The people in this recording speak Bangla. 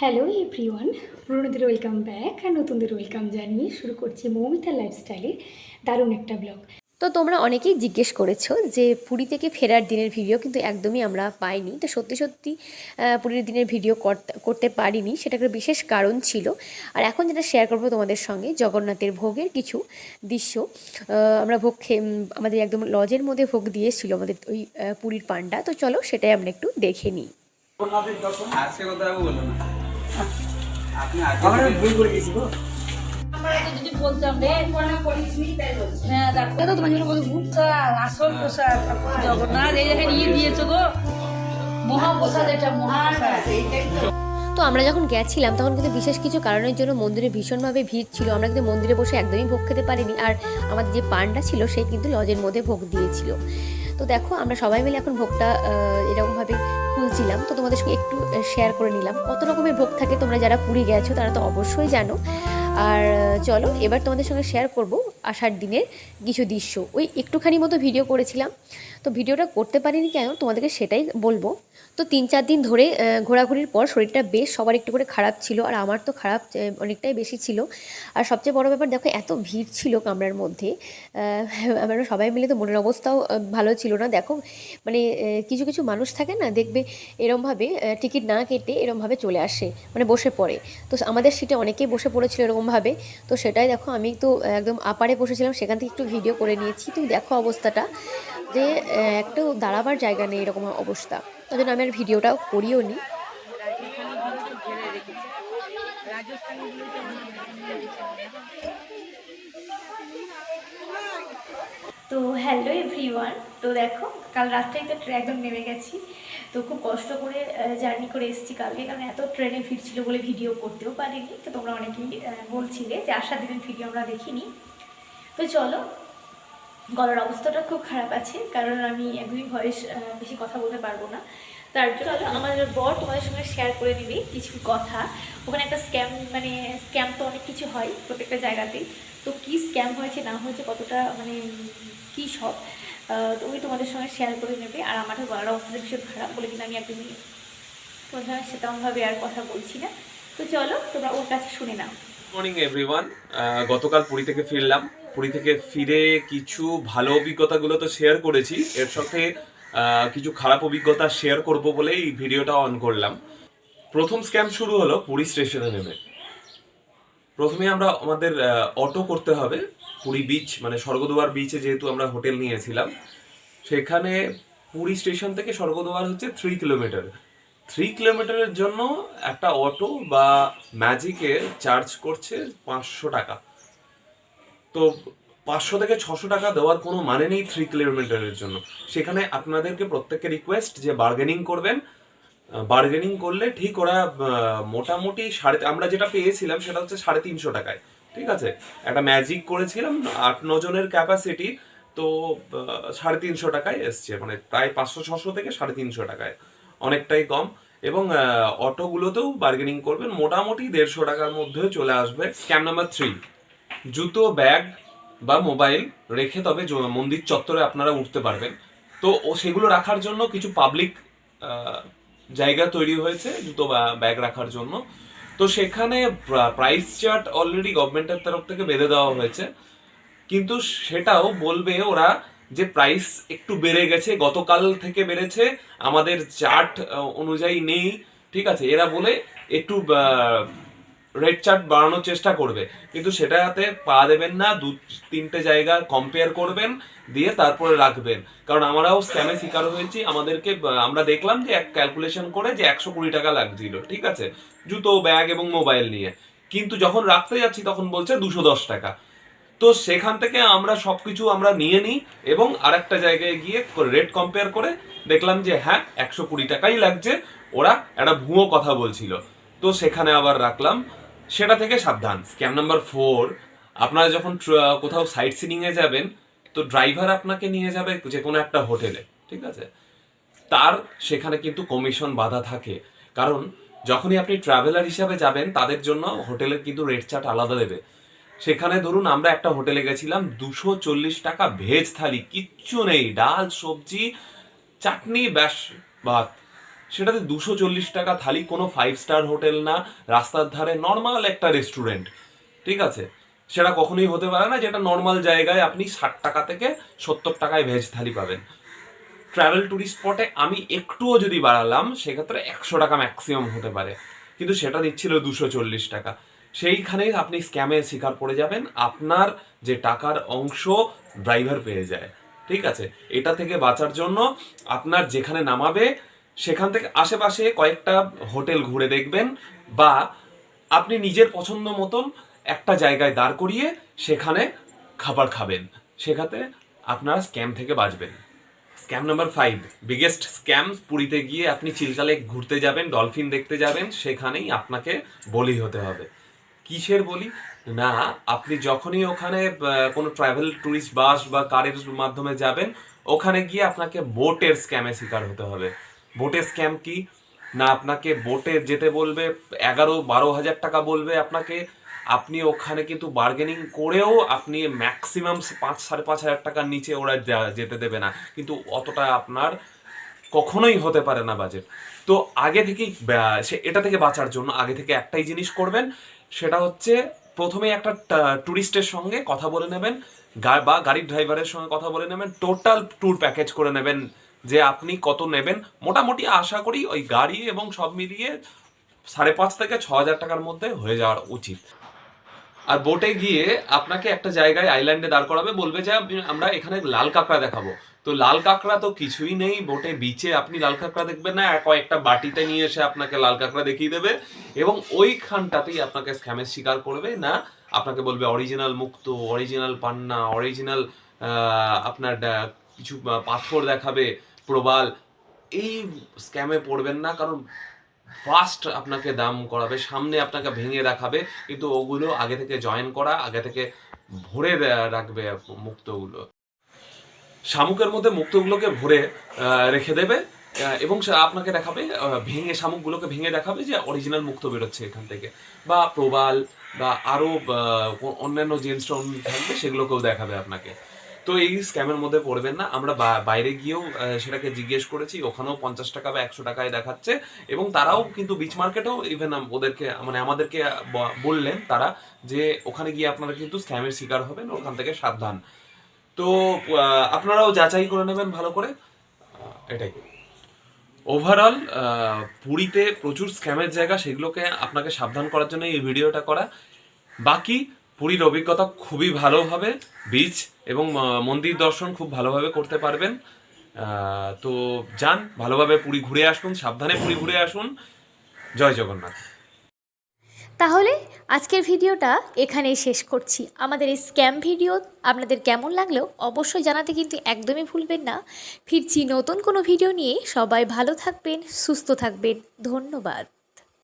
হ্যালো এভরিওয়ান পুরোনোদের ওয়েলকাম ব্যাক আর নতুনদের ওয়েলকাম জানিয়ে শুরু করছি মৌমিতা লাইফস্টাইলে দারুণ একটা ব্লগ তো তোমরা অনেকেই জিজ্ঞেস করেছ যে পুরী থেকে ফেরার দিনের ভিডিও কিন্তু একদমই আমরা পাইনি। তো সত্যি সত্যি পুরীর দিনের ভিডিও করতে করতে পারিনি। সেটা একটা বিশেষ কারণ ছিল। আর এখন যেটা শেয়ার করব তোমাদের সঙ্গে জগন্নাথের ভোগের কিছু দৃশ্য। আমরা ভোগ খেয়ে আমাদের একদম লজের মধ্যে ভোগ দিয়েছিল আমাদের ওই পুরীর পান্ডা তো চলো সেটাই আমরা একটু দেখে নিই। আজকে কথা বলো না। আমরা ভুল করে গেছি গো। যদি বলতাম রে হ্যাঁ ডাক্তার তো তোমার জন্য বলে ভূতসার আসল প্রসাদ জগন্নাথ এই জায়গায় নিয়ে দিয়েছ গো। মহাপ্রসাদ এটা মহাপ্রসাদ। তো। আমরা যখন গেছিলাম তখন কিন্তু বিশেষ কিছু কারণের জন্য মন্দিরে ভীষণভাবে ভিড় ছিল। আমরা কিন্তু মন্দিরে বসে একদমই ভোগ খেতে পারিনি। আর আমাদের যে পান্ডা ছিল সে কিন্তু লজের মধ্যে ভোগ দিয়েছিল। তো দেখো, আমরা সবাই মিলে এখন ভোগটা এরকমভাবে খুলছিলাম। তো তোমাদের সঙ্গে একটু শেয়ার করে নিলাম। কত রকমের ভোগ থাকে তোমরা যারা পুরী গেছো, তারা তো অবশ্যই জানো। আর চলো, এবার তোমাদের সঙ্গে শেয়ার করব আষাঢ় দিনের কিছু দৃশ্য। ওই একটুখানি মতো ভিডিও করেছিলাম। তো ভিডিওটা করতে পারিনি কেন? তোমাদেরকে সেটাই বলব। তো তিন চার দিন ধরে ঘোরাঘুরির পর শরীরটা বেশ সবার একটু করে খারাপ ছিল আর আমার তো খারাপ অনেকটাই বেশি ছিল। আর সবচেয়ে বড় ব্যাপার দেখো, এত ভিড় ছিল কামরার মধ্যে আমরা সবাই মিলে তো মনের অবস্থাও ভালো ছিল না। দেখো মানে কিছু কিছু মানুষ থাকে না, দেখবে এরমভাবে টিকিট না কেটে এরমভাবে চলে আসে মানে বসে পড়ে। তো আমাদের সিটে অনেকেই বসে পড়েছিল এরকমভাবে। তো সেটাই দেখো, আমি তো একদম আপারে বসেছিলাম, সেখান থেকে একটু ভিডিও করে নিয়েছি। তুমি দেখো অবস্থাটা, যে একটু দাঁড়াবার জায়গা নেই এরকম অবস্থা। জন্য আমি আর ভিডিওটাও করিও নি। তো হ্যালো এভরিওয়ান তো দেখো, কাল রাত্রেই তো ট্রে- একদম নেমে গেছি। তো খুব কষ্ট করে জার্নি করে এসেছি কালকে, কারণ এত ট্রেনে ভিড় ছিল বলে ভিডিও করতেও পারিনি। তো তোমরা অনেকেই বলছিলে যে আসার দিনের ভিডিও আমরা দেখিনি। তো চলো গলার অবস্থাটা খুব খারাপ আছে, কারণ আমি একদমই ভয়েস বেশি কথা বলতে পারব না। তার জন্য আমার বর তোমাদের সঙ্গে শেয়ার করে দিবে কিছু কথা। ওখানে একটা স্ক্যাম মানে স্ক্যাম তো অনেক কিছু হয় প্রত্যেকটা জায়গাতেই। তো কি স্ক্যাম হয়েছে, না হয়েছে, কতটা মানে কি সব তো ওই তোমাদের সঙ্গে শেয়ার করে নেবে। আর আমার গলার অবস্থাটা ভীষণ খারাপ বলে কিন্তু আমি একদমই তোমাদের সঙ্গে সেরকমভাবে আর কথা বলছি না। তো চলো, তোমরা ওর কাছে শুনে নাও। মর্নিং এভরিওয়ান গতকাল পুরী থেকে ফিরলাম। পুরী থেকে ফিরে কিছু ভালো অভিজ্ঞতাগুলো তো শেয়ার করেছি। এর সাথে কিছু খারাপ অভিজ্ঞতা শেয়ার করব বলেই ভিডিওটা অন করলাম। প্রথম স্ক্যাম শুরু হলো পুরী স্টেশনে নেমে। প্রথমে আমরা আমাদের অটো করতে হবে, পুরী বিচ মানে স্বর্গদুয়ার বিচে যেহেতু আমরা হোটেল নিয়েছিলাম। সেখানে পুরী স্টেশন থেকে স্বর্গদুয়ার হচ্ছে থ্রি কিলোমিটার থ্রি কিলোমিটারের জন্য একটা অটো বা ম্যাজিকে চার্জ করছে পাঁচশো টাকা। তো পাঁচশো থেকে ছশো টাকা দেওয়ার কোনো মানে নেই থ্রি কিলোমিটারের জন্য। সেখানে আপনাদেরকে প্রত্যেককে রিকোয়েস্ট যে বার্গেনিং করবেন। বার্গেনিং করলে ঠিক ওরা মোটামুটি সাড়ে আমরা যেটা পেয়েছিলাম সেটা হচ্ছে সাড়ে তিনশো টাকায়। ঠিক আছে? একটা ম্যাজিক করেছিলাম, আট নজনের ক্যাপাসিটি তো সাড়ে তিনশো টাকায় এসছে। মানে প্রায় পাঁচশো, ছশো থেকে সাড়ে তিনশো টাকায়। অনেকটাই কম। এবং অটোগুলোতেও বার্গেনিং করবেন। মোটামুটি দেড়শো টাকার মধ্যে চলে আসবে। স্ক্যাম নাম্বার থ্রি জুতো, ব্যাগ বা মোবাইল রেখে তবে মন্দির চত্বরে আপনারা উঠতে পারবেন। তো সেগুলো রাখার জন্য কিছু পাবলিক জায়গা তৈরি হয়েছে, জুতো ব্যাগ রাখার জন্য। তো সেখানে প্রাইস চার্ট অলরেডি গভর্নমেন্টের তরফ থেকে বেঁধে দেওয়া হয়েছে। কিন্তু সেটাও বলবে ওরা যে প্রাইস একটু বেড়ে গেছে, গতকাল থেকে বেড়েছে, আমাদের চার্ট অনুযায়ী নেই, ঠিক আছে? এরা বলে একটু রেড চার্ট বাড়ানোর চেষ্টা করবে। কিন্তু সেটাতে পা দেবেন না, দু, তিনটে জায়গা কম্পেয়ার করবেন, দিয়ে তারপরে রাখবেন। কারণ আমরাও স্ক্যামে শিকার হয়েছি, আমাদেরকে আমরা দেখলাম যে এক ক্যালকুলেশন করে যে একশো কুড়ি টাকা লাগছিল, ঠিক আছে? জুতো ব্যাগ এবং মোবাইল নিয়ে। কিন্তু যখন রাখতে যাচ্ছি, তখন বলছে দুশো দশ টাকা। তো সেখান থেকে আমরা সবকিছু আমরা নিয়ে নিই এবং আরেকটা জায়গায় গিয়ে রেট কম্পেয়ার করে দেখলাম যে হ্যাঁ একশো কুড়ি টাকাই লাগছে। ওরা একটা ভুয়ো কথা বলছিল। তো সেখানে আবার রাখলাম। সেটা থেকে সাবধান। স্ক্যাম নাম্বার ফোর আপনারা যখন কোথাও সাইট সিনিং এ যাবেন, তো ড্রাইভার আপনাকে নিয়ে যাবে যে কোনো একটা হোটেলে, ঠিক আছে? তার সেখানে কিন্তু কমিশন বাধা থাকে। কারণ যখনই আপনি ট্রাভেলার হিসাবে যাবেন, তাদের জন্য হোটেলের কিন্তু রেট চার্ট আলাদা দেবে। সেখানে ধরুন আমরা একটা হোটেলে গেছিলাম, দুশো চল্লিশ টাকা ভেজ থালি, কিচ্ছু নেই, ডাল, সবজি, চাটনি, ব্যাস, ভাত। সেটাতে দুশো চল্লিশ টাকা থালি, কোনো ফাইভ স্টার হোটেল না, রাস্তার ধারে নর্মাল একটা রেস্টুরেন্ট ঠিক আছে? সেটা কখনোই হতে পারে না যেটা নর্মাল জায়গায় আপনি ষাট টাকা থেকে সত্তর টাকায় ভেজ থালি পাবেন। ট্রাভেল ট্যুরিস্ট স্পটে আমি একটুও যদি বাড়ালাম, সেক্ষেত্রে একশো টাকা ম্যাক্সিমাম হতে পারে। কিন্তু সেটা দিচ্ছিল দুশো চল্লিশ টাকা। সেইখানেই আপনি স্ক্যামের শিকার পড়ে যাবেন, আপনার যে টাকার অংশ ড্রাইভার পেয়ে যায়, ঠিক আছে? এটা থেকে বাঁচার জন্য আপনার যেখানে নামাবে সেখান থেকে আশেপাশে কয়েকটা হোটেল ঘুরে দেখবেন বা আপনি নিজের পছন্দ মতন একটা জায়গায় দাঁড় করিয়ে সেখানে খাবার খাবেন। সেখানে আপনারা স্ক্যাম থেকে বাঁচবেন। Scam number five biggest scam পুরীতে গিয়ে আপনি চিলকালে ঘুরতে যাবেন ডলফিন দেখতে যাবেন, সেখানেই আপনাকে বলি হতে হবে। কিসের বলি? না, আপনি যখনই ওখানে কোনো ট্রাভেল ট্যুরিস্ট বাস বা কারের মাধ্যমে যাবেন, ওখানে গিয়ে আপনাকে বোটের স্ক্যামে শিকার হতে হবে। বোটের স্ক্যাম কি? না, আপনাকে বোটে যেতে বলবে, এগারো, বারো হাজার টাকা বলবে আপনাকে। আপনি ওখানে কিন্তু বার্গেনিং করেও আপনি ম্যাক্সিমাম পাঁচ, সাড়ে পাঁচ হাজার টাকার নিচে ওরা যেতে দেবে না। কিন্তু অতটা আপনার কখনোই হতে পারে না বাজেট তো আগে থেকেই সে, এটা থেকে বাঁচার জন্য আগে থেকে একটাই জিনিস করবেন, সেটা হচ্ছে প্রথমে একটা ট্যুরিস্টের সঙ্গে কথা বলে নেবেন বা গাড়ির ড্রাইভারের সঙ্গে কথা বলে নেবেন টোটাল ট্যুর প্যাকেজ করে নেবেন। যে আপনি কত নেবেন, মোটামুটি আশা করি ওই গাড়ি এবং সব মিলিয়ে সাড়ে পাঁচ থেকে ছ হাজার টাকার মধ্যে হয়ে যাওয়ার উচিত। আর বোটে গিয়ে আপনাকে একটা জায়গায় আইল্যান্ডে দাঁড় করাবে, বলবে যে আমরা এখানে লাল কাঁকড়া দেখাবো। তো লাল কাঁকড়া তো কিছুই নেই বোটে বিচে আপনি লাল কাঁকড়া দেখবেন না কয়েকটা বাটিতে নিয়ে এসে আপনাকে লাল কাঁকড়া দেখিয়ে দেবে এবং ওইখানটাতেই আপনাকে স্ক্যামের শিকার করবে না, আপনাকে বলবে অরিজিনাল মুক্ত অরিজিনাল পান্না অরিজিনাল আপনার কিছু পাথর দেখাবে প্রবাল, এই স্ক্যামে পড়বেন না, কারণ ফার্স্ট আপনাকে দাম করাবে, সামনে আপনাকে ভেঙে দেখাবে, কিন্তু ওগুলো আগে থেকে জয়েন করা, আগে থেকে ভরে রাখবে মুক্তগুলো। শামুকের মধ্যে মুক্তগুলোকে ভরে রেখে দেবে এবং আপনাকে দেখাবে ভেঙে শামুকগুলোকে ভেঙে দেখাবে যে অরিজিনাল মুক্ত বেরোচ্ছে এখান থেকে। বা প্রবাল, বা আরও অন্যান্য জেমস্টোন থাকবে, সেগুলোকেও দেখাবে আপনাকে। তো এই স্ক্যামের মধ্যে পড়বেন না। আমরা বাইরে গিয়েও সেটাকে জিজ্ঞেস করেছি, ওখানেও পঞ্চাশ টাকা বা একশো টাকায় দেখাচ্ছে এবং তারাও কিন্তু বিচ মার্কেটেও ইভেন ওদেরকে মানে আমাদেরকে বললেন তারা যে ওখানে গিয়ে আপনারা কিন্তু স্ক্যামের শিকার হবেন, ওখান থেকে সাবধান। তো আপনারাও যাচাই করে নেবেন ভালো করে। এটাই। ওভারঅল পুরীতে প্রচুর স্ক্যামের জায়গা, সেগুলোকে আপনাকে সাবধান করার জন্য এই ভিডিওটা করা। বাকি পুরীর অভিজ্ঞতা খুবই ভালো হবে। বিচ এবং মন্দির দর্শন খুব ভালোভাবে করতে পারবেন। তো যান, ভালোভাবে পুরী ঘুরে আসুন, সাবধানে পুরী ঘুরে আসুন। জয় জগন্নাথ। তাহলে আজকের ভিডিওটা এখানেই শেষ করছি। আমাদের এই স্ক্যাম ভিডিও আপনাদের কেমন লাগল অবশ্যই জানাতে কিন্তু একদমই ভুলবেন না। ফিরছি নতুন কোনো ভিডিও নিয়ে। সবাই ভালো থাকবেন, সুস্থ থাকবেন। ধন্যবাদ।